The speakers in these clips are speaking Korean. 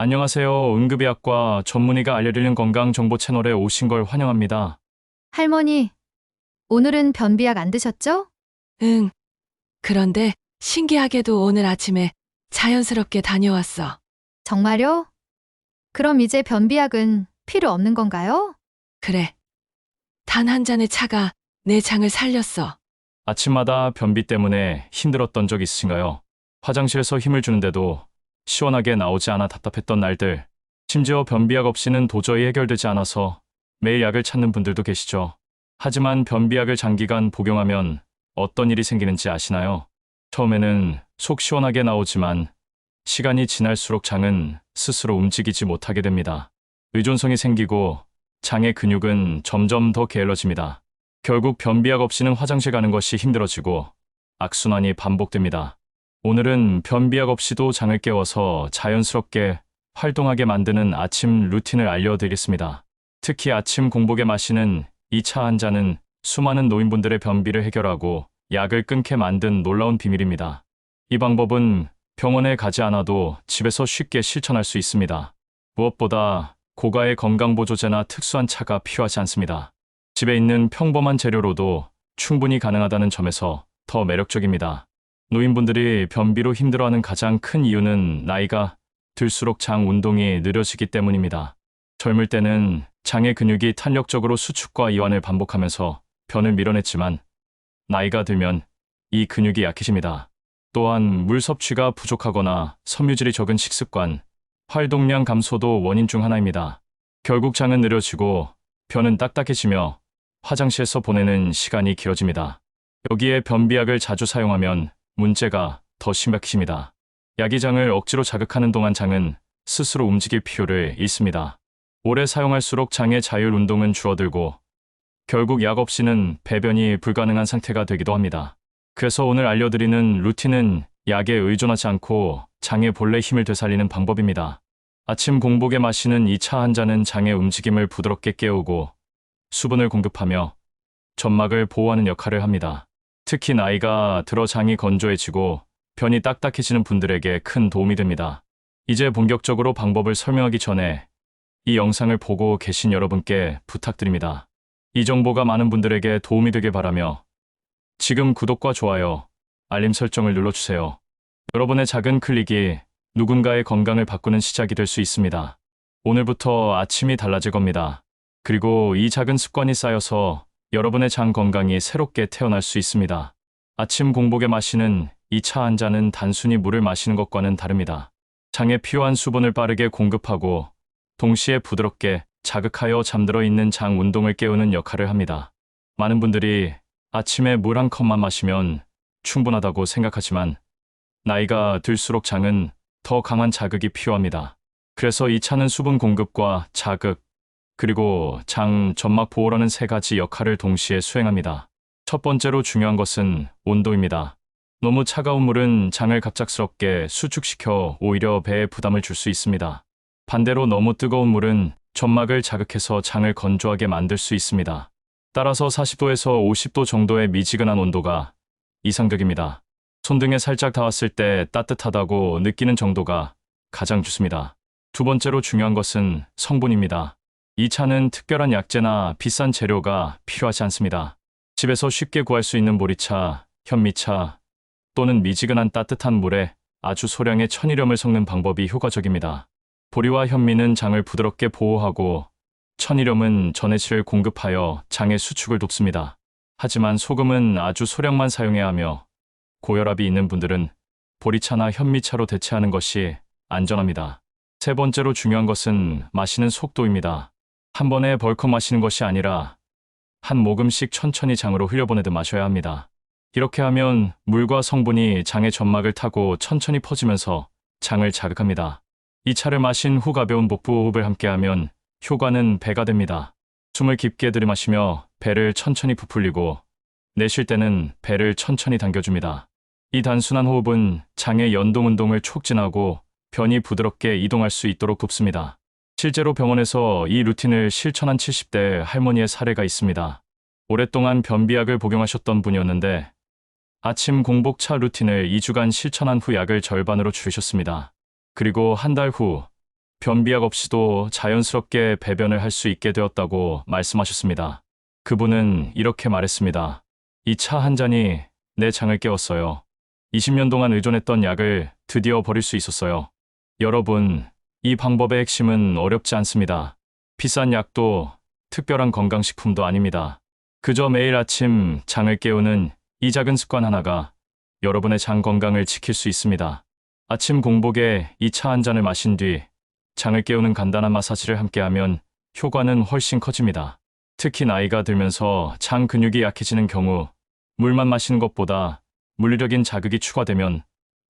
안녕하세요. 응급의학과 전문의가 알려드리는 건강 정보 채널에 오신 걸 환영합니다. 할머니, 오늘은 변비약 안 드셨죠? 응. 그런데 신기하게도 오늘 아침에 자연스럽게 다녀왔어. 정말요? 그럼 이제 변비약은 필요 없는 건가요? 그래. 단 한 잔의 차가 내 장을 살렸어. 아침마다 변비 때문에 힘들었던 적 있으신가요? 화장실에서 힘을 주는데도 시원하게 나오지 않아 답답했던 날들. 심지어 변비약 없이는 도저히 해결되지 않아서 매일 약을 찾는 분들도 계시죠. 하지만 변비약을 장기간 복용하면 어떤 일이 생기는지 아시나요? 처음에는 속 시원하게 나오지만 시간이 지날수록 장은 스스로 움직이지 못하게 됩니다. 의존성이 생기고 장의 근육은 점점 더 게을러집니다. 결국 변비약 없이는 화장실 가는 것이 힘들어지고 악순환이 반복됩니다. 오늘은 변비약 없이도 장을 깨워서 자연스럽게 활동하게 만드는 아침 루틴을 알려드리겠습니다. 특히 아침 공복에 마시는 이 차 한 잔은 수많은 노인분들의 변비를 해결하고 약을 끊게 만든 놀라운 비밀입니다. 이 방법은 병원에 가지 않아도 집에서 쉽게 실천할 수 있습니다. 무엇보다 고가의 건강보조제나 특수한 차가 필요하지 않습니다. 집에 있는 평범한 재료로도 충분히 가능하다는 점에서 더 매력적입니다. 노인분들이 변비로 힘들어하는 가장 큰 이유는 나이가 들수록 장 운동이 느려지기 때문입니다. 젊을 때는 장의 근육이 탄력적으로 수축과 이완을 반복하면서 변을 밀어냈지만 나이가 들면 이 근육이 약해집니다. 또한 물 섭취가 부족하거나 섬유질이 적은 식습관, 활동량 감소도 원인 중 하나입니다. 결국 장은 느려지고 변은 딱딱해지며 화장실에서 보내는 시간이 길어집니다. 여기에 변비약을 자주 사용하면 문제가 더 심각해집니다. 약이 장을 억지로 자극하는 동안 장은 스스로 움직일 필요를 잃습니다. 오래 사용할수록 장의 자율 운동은 줄어들고 결국 약 없이는 배변이 불가능한 상태가 되기도 합니다. 그래서 오늘 알려드리는 루틴은 약에 의존하지 않고 장의 본래 힘을 되살리는 방법입니다. 아침 공복에 마시는 이 차 한 잔은 장의 움직임을 부드럽게 깨우고 수분을 공급하며 점막을 보호하는 역할을 합니다. 특히 나이가 들어 장이 건조해지고 변이 딱딱해지는 분들에게 큰 도움이 됩니다. 이제 본격적으로 방법을 설명하기 전에 이 영상을 보고 계신 여러분께 부탁드립니다. 이 정보가 많은 분들에게 도움이 되길 바라며 지금 구독과 좋아요, 알림 설정을 눌러주세요. 여러분의 작은 클릭이 누군가의 건강을 바꾸는 시작이 될 수 있습니다. 오늘부터 아침이 달라질 겁니다. 그리고 이 작은 습관이 쌓여서 여러분의 장 건강이 새롭게 태어날 수 있습니다. 아침 공복에 마시는 이 차 한 잔은 단순히 물을 마시는 것과는 다릅니다. 장에 필요한 수분을 빠르게 공급하고 동시에 부드럽게 자극하여 잠들어 있는 장 운동을 깨우는 역할을 합니다. 많은 분들이 아침에 물 한 컵만 마시면 충분하다고 생각하지만 나이가 들수록 장은 더 강한 자극이 필요합니다. 그래서 이 차는 수분 공급과 자극, 그리고 장 점막 보호라는 세 가지 역할을 동시에 수행합니다. 첫 번째로 중요한 것은 온도입니다. 너무 차가운 물은 장을 갑작스럽게 수축시켜 오히려 배에 부담을 줄 수 있습니다. 반대로 너무 뜨거운 물은 점막을 자극해서 장을 건조하게 만들 수 있습니다. 따라서 40도에서 50도 정도의 미지근한 온도가 이상적입니다. 손등에 살짝 닿았을 때 따뜻하다고 느끼는 정도가 가장 좋습니다. 두 번째로 중요한 것은 성분입니다. 이 차는 특별한 약재나 비싼 재료가 필요하지 않습니다. 집에서 쉽게 구할 수 있는 보리차, 현미차 또는 미지근한 따뜻한 물에 아주 소량의 천일염을 섞는 방법이 효과적입니다. 보리와 현미는 장을 부드럽게 보호하고 천일염은 전해질을 공급하여 장의 수축을 돕습니다. 하지만 소금은 아주 소량만 사용해야 하며 고혈압이 있는 분들은 보리차나 현미차로 대체하는 것이 안전합니다. 세 번째로 중요한 것은 마시는 속도입니다. 한 번에 벌컥 마시는 것이 아니라 한 모금씩 천천히 장으로 흘려보내듯 마셔야 합니다. 이렇게 하면 물과 성분이 장의 점막을 타고 천천히 퍼지면서 장을 자극합니다. 이 차를 마신 후 가벼운 복부 호흡을 함께하면 효과는 배가 됩니다. 숨을 깊게 들이마시며 배를 천천히 부풀리고 내쉴 때는 배를 천천히 당겨줍니다. 이 단순한 호흡은 장의 연동 운동을 촉진하고 변이 부드럽게 이동할 수 있도록 돕습니다. 실제로 병원에서 이 루틴을 실천한 70대 할머니의 사례가 있습니다. 오랫동안 변비약을 복용하셨던 분이었는데 아침 공복차 루틴을 2주간 실천한 후 약을 절반으로 줄이셨습니다. 그리고 한 달 후 변비약 없이도 자연스럽게 배변을 할 수 있게 되었다고 말씀하셨습니다. 그분은 이렇게 말했습니다. 이 차 한 잔이 내 장을 깨웠어요. 20년 동안 의존했던 약을 드디어 버릴 수 있었어요. 여러분, 이 방법의 핵심은 어렵지 않습니다. 비싼 약도 특별한 건강식품도 아닙니다. 그저 매일 아침 장을 깨우는 이 작은 습관 하나가 여러분의 장 건강을 지킬 수 있습니다. 아침 공복에 이 차 한 잔을 마신 뒤 장을 깨우는 간단한 마사지를 함께하면 효과는 훨씬 커집니다. 특히 나이가 들면서 장 근육이 약해지는 경우 물만 마시는 것보다 물리적인 자극이 추가되면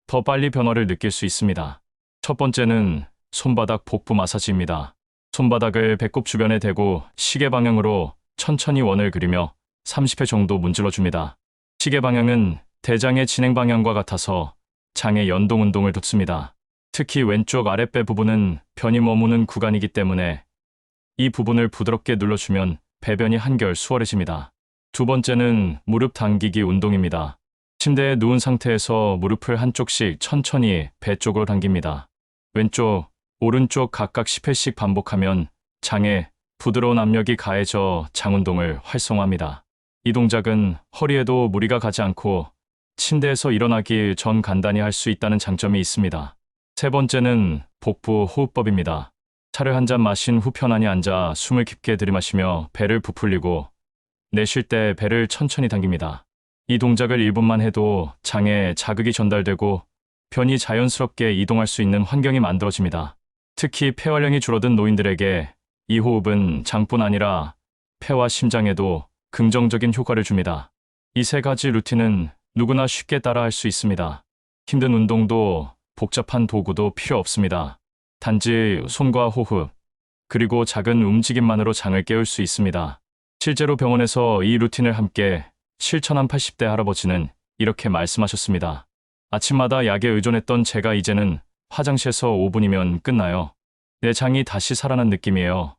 더 빨리 변화를 느낄 수 있습니다. 첫 번째는 손바닥 복부 마사지입니다. 손바닥을 배꼽 주변에 대고 시계 방향으로 천천히 원을 그리며 30회 정도 문질러 줍니다. 시계 방향은 대장의 진행 방향과 같아서 장의 연동 운동을 돕습니다. 특히 왼쪽 아랫배 부분은 변이 머무는 구간이기 때문에 이 부분을 부드럽게 눌러주면 배변이 한결 수월해집니다. 두 번째는 무릎 당기기 운동입니다. 침대에 누운 상태에서 무릎을 한쪽씩 천천히 배 쪽으로 당깁니다. 왼쪽, 오른쪽 각각 10회씩 반복하면 장에 부드러운 압력이 가해져 장 운동을 활성화합니다. 이 동작은 허리에도 무리가 가지 않고 침대에서 일어나기 전 간단히 할 수 있다는 장점이 있습니다. 세 번째는 복부 호흡법입니다. 차를 한 잔 마신 후 편안히 앉아 숨을 깊게 들이마시며 배를 부풀리고 내쉴 때 배를 천천히 당깁니다. 이 동작을 1분만 해도 장에 자극이 전달되고 변이 자연스럽게 이동할 수 있는 환경이 만들어집니다. 특히 폐활량이 줄어든 노인들에게 이 호흡은 장뿐 아니라 폐와 심장에도 긍정적인 효과를 줍니다. 이 세 가지 루틴은 누구나 쉽게 따라할 수 있습니다. 힘든 운동도 복잡한 도구도 필요 없습니다. 단지 손과 호흡, 그리고 작은 움직임만으로 장을 깨울 수 있습니다. 실제로 병원에서 이 루틴을 함께 실천한 80대 할아버지는 이렇게 말씀하셨습니다. 아침마다 약에 의존했던 제가 이제는 화장실에서 5분이면 끝나요. 내 장이 다시 살아난 느낌이에요.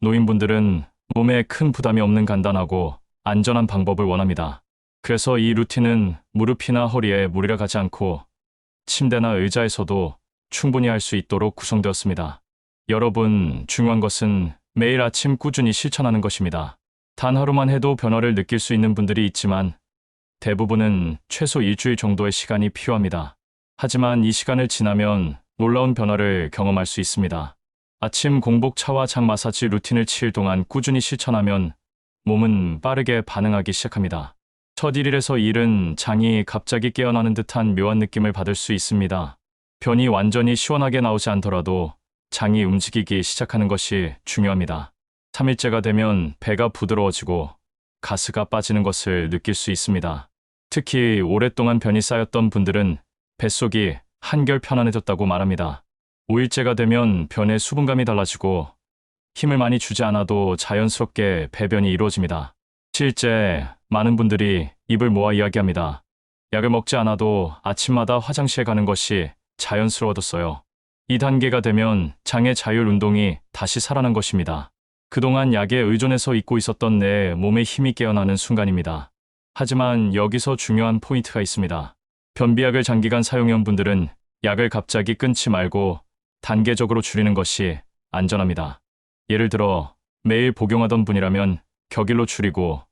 노인분들은 몸에 큰 부담이 없는 간단하고 안전한 방법을 원합니다. 그래서 이 루틴은 무릎이나 허리에 무리가 가지 않고 침대나 의자에서도 충분히 할 수 있도록 구성되었습니다. 여러분, 중요한 것은 매일 아침 꾸준히 실천하는 것입니다. 단 하루만 해도 변화를 느낄 수 있는 분들이 있지만 대부분은 최소 일주일 정도의 시간이 필요합니다. 하지만 이 시간을 지나면 놀라운 변화를 경험할 수 있습니다. 아침 공복 차와 장 마사지 루틴을 7일 동안 꾸준히 실천하면 몸은 빠르게 반응하기 시작합니다. 첫 1일에서 2일은 장이 갑자기 깨어나는 듯한 묘한 느낌을 받을 수 있습니다. 변이 완전히 시원하게 나오지 않더라도 장이 움직이기 시작하는 것이 중요합니다. 3일째가 되면 배가 부드러워지고 가스가 빠지는 것을 느낄 수 있습니다. 특히 오랫동안 변이 쌓였던 분들은 뱃속이 한결 편안해졌다고 말합니다. 5일째가 되면 변의 수분감이 달라지고 힘을 많이 주지 않아도 자연스럽게 배변이 이루어집니다. 실제 많은 분들이 입을 모아 이야기합니다. 약을 먹지 않아도 아침마다 화장실 가는 것이 자연스러워졌어요. 이 단계가 되면 장의 자율 운동이 다시 살아난 것입니다. 그동안 약에 의존해서 잊고 있었던 내 몸의 힘이 깨어나는 순간입니다. 하지만 여기서 중요한 포인트가 있습니다. 변비약을 장기간 사용해온 분들은 약을 갑자기 끊지 말고 단계적으로 줄이는 것이 안전합니다. 예를 들어 매일 복용하던 분이라면 격일로 줄이고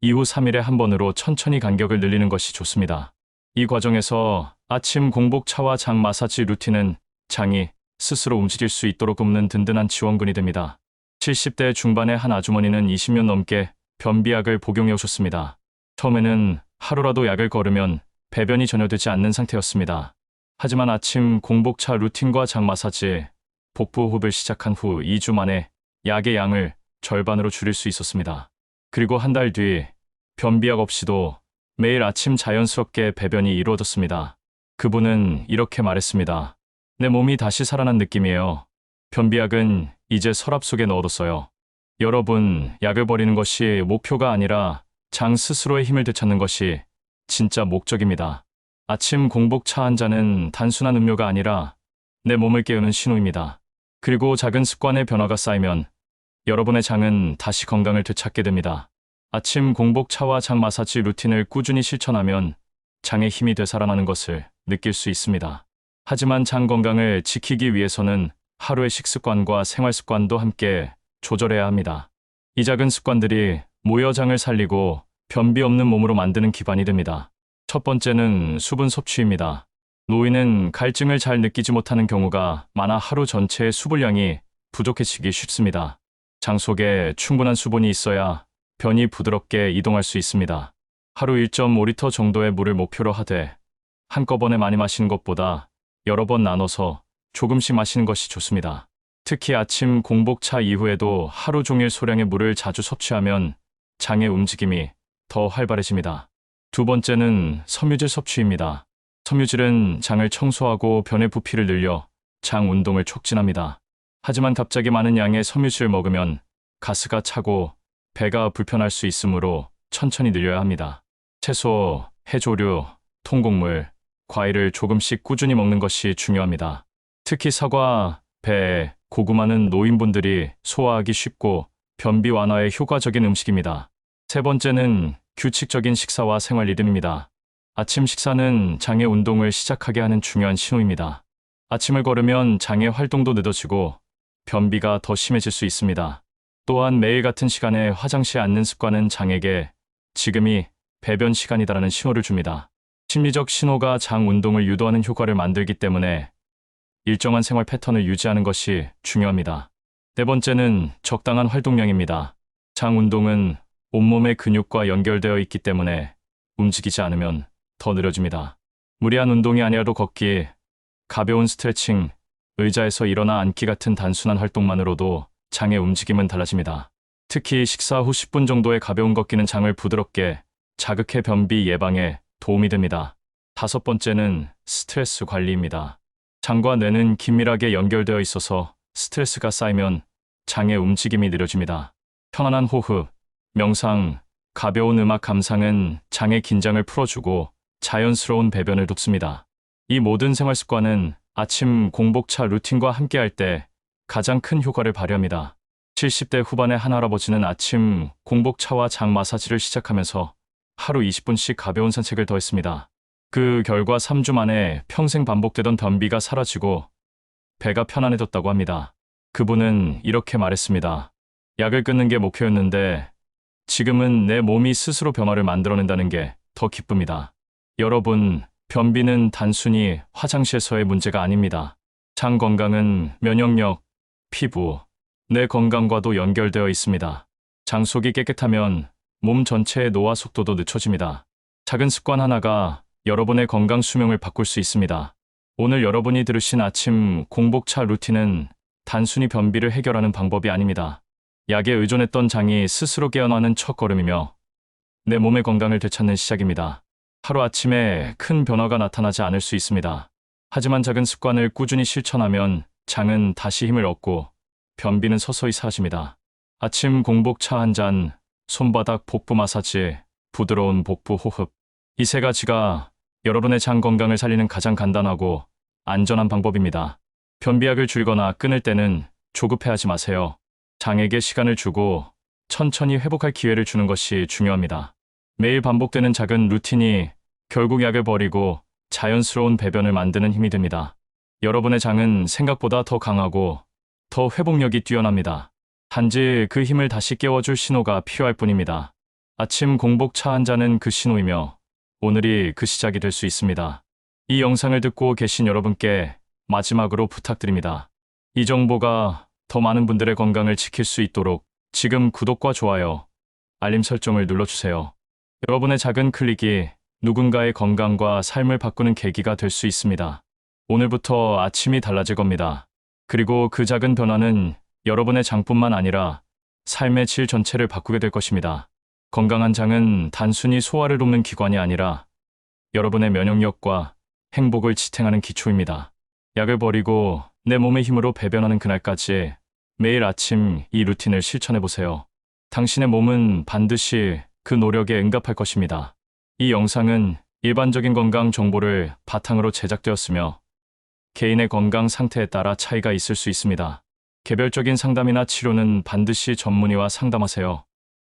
이후 3일에 한 번으로 천천히 간격을 늘리는 것이 좋습니다. 이 과정에서 아침 공복 차와 장 마사지 루틴은 장이 스스로 움직일 수 있도록 돕는 든든한 지원군이 됩니다. 70대 중반의 한 아주머니는 20년 넘게 변비약을 복용해 오셨습니다. 처음에는 하루라도 약을 걸으면 배변이 전혀 되지 않는 상태였습니다. 하지만 아침 공복차 루틴과 장 마사지, 복부 호흡을 시작한 후 2주 만에 약의 양을 절반으로 줄일 수 있었습니다. 그리고 한 달 뒤 변비약 없이도 매일 아침 자연스럽게 배변이 이루어졌습니다. 그분은 이렇게 말했습니다. 내 몸이 다시 살아난 느낌이에요. 변비약은 이제 서랍 속에 넣어뒀어요. 여러분, 약을 버리는 것이 목표가 아니라 장 스스로의 힘을 되찾는 것이 진짜 목적입니다. 아침 공복 차 한 잔은 단순한 음료가 아니라 내 몸을 깨우는 신호입니다. 그리고 작은 습관의 변화가 쌓이면 여러분의 장은 다시 건강을 되찾게 됩니다. 아침 공복 차와 장 마사지 루틴을 꾸준히 실천하면 장의 힘이 되살아나는 것을 느낄 수 있습니다. 하지만 장 건강을 지키기 위해서는 하루의 식습관과 생활 습관도 함께 조절해야 합니다. 이 작은 습관들이 모여 장을 살리고 변비 없는 몸으로 만드는 기반이 됩니다. 첫 번째는 수분 섭취입니다. 노인은 갈증을 잘 느끼지 못하는 경우가 많아 하루 전체의 수분량이 부족해지기 쉽습니다. 장 속에 충분한 수분이 있어야 변이 부드럽게 이동할 수 있습니다. 하루 1.5리터 정도의 물을 목표로 하되 한꺼번에 많이 마시는 것보다 여러 번 나눠서 조금씩 마시는 것이 좋습니다. 특히 아침 공복차 이후에도 하루 종일 소량의 물을 자주 섭취하면 장의 움직임이 더 활발해집니다. 두 번째는 섬유질 섭취입니다. 섬유질은 장을 청소하고 변의 부피를 늘려 장 운동을 촉진합니다. 하지만 갑자기 많은 양의 섬유질을 먹으면 가스가 차고 배가 불편할 수 있으므로 천천히 늘려야 합니다. 채소, 해조류, 통곡물, 과일을 조금씩 꾸준히 먹는 것이 중요합니다. 특히 사과, 배, 고구마는 노인분들이 소화하기 쉽고 변비 완화에 효과적인 음식입니다. 세 번째는 규칙적인 식사와 생활 리듬입니다. 아침 식사는 장의 운동을 시작하게 하는 중요한 신호입니다. 아침을 걸으면 장의 활동도 늦어지고 변비가 더 심해질 수 있습니다. 또한 매일 같은 시간에 화장실에 앉는 습관은 장에게 지금이 배변 시간이다라는 신호를 줍니다. 심리적 신호가 장 운동을 유도하는 효과를 만들기 때문에 일정한 생활 패턴을 유지하는 것이 중요합니다. 네 번째는 적당한 활동량입니다. 장 운동은 온몸의 근육과 연결되어 있기 때문에 움직이지 않으면 더 느려집니다. 무리한 운동이 아니라도 걷기, 가벼운 스트레칭, 의자에서 일어나 앉기 같은 단순한 활동만으로도 장의 움직임은 달라집니다. 특히 식사 후 10분 정도의 가벼운 걷기는 장을 부드럽게 자극해 변비 예방에 도움이 됩니다. 다섯 번째는 스트레스 관리입니다. 장과 뇌는 긴밀하게 연결되어 있어서 스트레스가 쌓이면 장의 움직임이 느려집니다. 편안한 호흡, 명상, 가벼운 음악 감상은 장의 긴장을 풀어주고 자연스러운 배변을 돕습니다. 이 모든 생활 습관은 아침 공복차 루틴과 함께할 때 가장 큰 효과를 발휘합니다. 70대 후반의 한 할아버지는 아침 공복차와 장 마사지를 시작하면서 하루 20분씩 가벼운 산책을 더했습니다. 그 결과 3주 만에 평생 반복되던 변비가 사라지고 배가 편안해졌다고 합니다. 그분은 이렇게 말했습니다. 약을 끊는 게 목표였는데 지금은 내 몸이 스스로 변화를 만들어낸다는 게 더 기쁩니다. 여러분, 변비는 단순히 화장실에서의 문제가 아닙니다. 장 건강은 면역력, 피부, 뇌 건강과도 연결되어 있습니다. 장 속이 깨끗하면 몸 전체의 노화 속도도 늦춰집니다. 작은 습관 하나가 여러분의 건강 수명을 바꿀 수 있습니다. 오늘 여러분이 들으신 아침 공복차 루틴은 단순히 변비를 해결하는 방법이 아닙니다. 약에 의존했던 장이 스스로 깨어나는 첫걸음이며 내 몸의 건강을 되찾는 시작입니다. 하루 아침에 큰 변화가 나타나지 않을 수 있습니다. 하지만 작은 습관을 꾸준히 실천하면 장은 다시 힘을 얻고 변비는 서서히 사라집니다. 아침 공복차 한 잔, 손바닥 복부 마사지, 부드러운 복부 호흡. 이 세 가지가 여러분의 장 건강을 살리는 가장 간단하고 안전한 방법입니다. 변비약을 줄거나 끊을 때는 조급해하지 마세요. 장에게 시간을 주고 천천히 회복할 기회를 주는 것이 중요합니다. 매일 반복되는 작은 루틴이 결국 약을 버리고 자연스러운 배변을 만드는 힘이 됩니다. 여러분의 장은 생각보다 더 강하고 더 회복력이 뛰어납니다. 단지 그 힘을 다시 깨워줄 신호가 필요할 뿐입니다. 아침 공복차 한 잔은 그 신호이며 오늘이 그 시작이 될 수 있습니다. 이 영상을 듣고 계신 여러분께 마지막으로 부탁드립니다. 이 정보가 더 많은 분들의 건강을 지킬 수 있도록 지금 구독과 좋아요, 알림 설정을 눌러주세요. 여러분의 작은 클릭이 누군가의 건강과 삶을 바꾸는 계기가 될 수 있습니다. 오늘부터 아침이 달라질 겁니다. 그리고 그 작은 변화는 여러분의 장뿐만 아니라 삶의 질 전체를 바꾸게 될 것입니다. 건강한 장은 단순히 소화를 돕는 기관이 아니라 여러분의 면역력과 행복을 지탱하는 기초입니다. 약을 버리고 내 몸의 힘으로 배변하는 그날까지 매일 아침 이 루틴을 실천해 보세요. 당신의 몸은 반드시 그 노력에 응답할 것입니다. 이 영상은 일반적인 건강 정보를 바탕으로 제작되었으며 개인의 건강 상태에 따라 차이가 있을 수 있습니다. 개별적인 상담이나 치료는 반드시 전문의와 상담하세요.